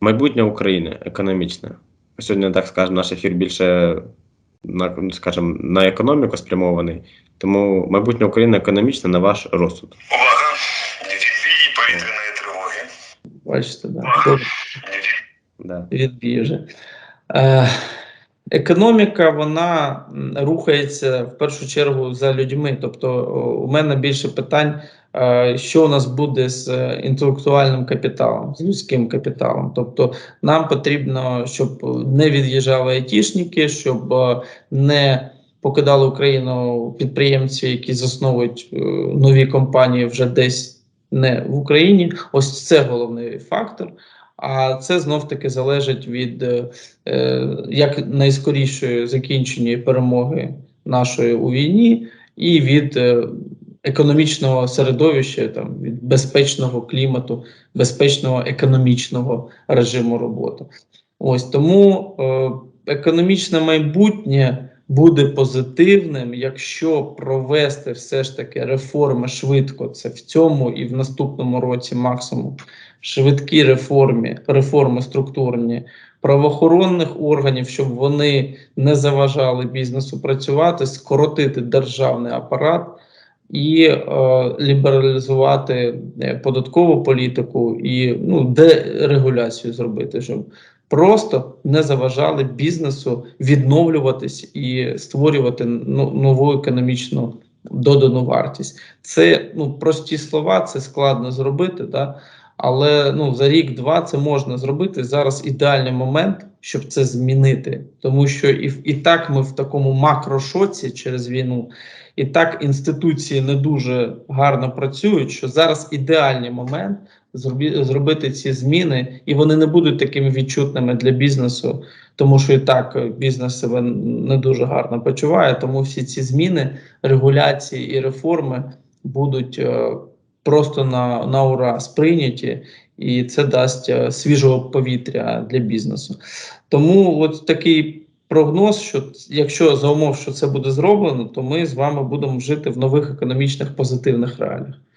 Майбутнє України економічне. Сьогодні, так скажемо, наш ефір більше на, скажімо, на економіку спрямований. Тому майбутнє України економічне на ваш розсуд. Увага! Відбій повітряної тривоги. Бачите! Добре, Да. відбій вже. Економіка вона рухається в першу чергу за людьми. Тобто, у мене більше питань, е, що у нас буде з е, інтелектуальним капіталом, з людським капіталом. Тобто, нам потрібно, щоб не від'їжджали айтішники, щоб е, не покидали Україну підприємці, які засновують нові компанії вже десь не в Україні. Ось це головний фактор. А це знов таки залежить від е, е, як найскорішої закінчення перемоги нашої у війні, і від е, економічного середовища, там від безпечного клімату, безпечного економічного режиму роботи. Ось тому е, економічне майбутнє буде позитивним, якщо провести все ж таки реформи швидко. Це в цьому і в наступному році максимум швидкі реформи, реформи структурні правоохоронних органів, щоб вони не заважали бізнесу працювати, скоротити державний апарат і е, лібералізувати е, податкову політику і ну, дерегуляцію зробити, щоб просто не заважали бізнесу відновлюватись і створювати ну, нову економічну додану вартість. Це ну прості слова, це складно зробити, да? але ну за рік-два це можна зробити. Зараз ідеальний момент, щоб це змінити, тому що і, і так ми в такому макрошоці через війну, і так інституції не дуже гарно працюють. Що зараз ідеальний момент зробити ці зміни, і вони не будуть такими відчутними для бізнесу, тому що і так е, бізнес себе не дуже гарно почуває. Тому всі ці зміни, регуляції і реформи будуть е, просто на, на ура сприйняті, і це дасть е, свіжого повітря для бізнесу. Тому от такий прогноз, що якщо за умов, що це буде зроблено, то ми з вами будемо жити в нових економічних позитивних реаліях.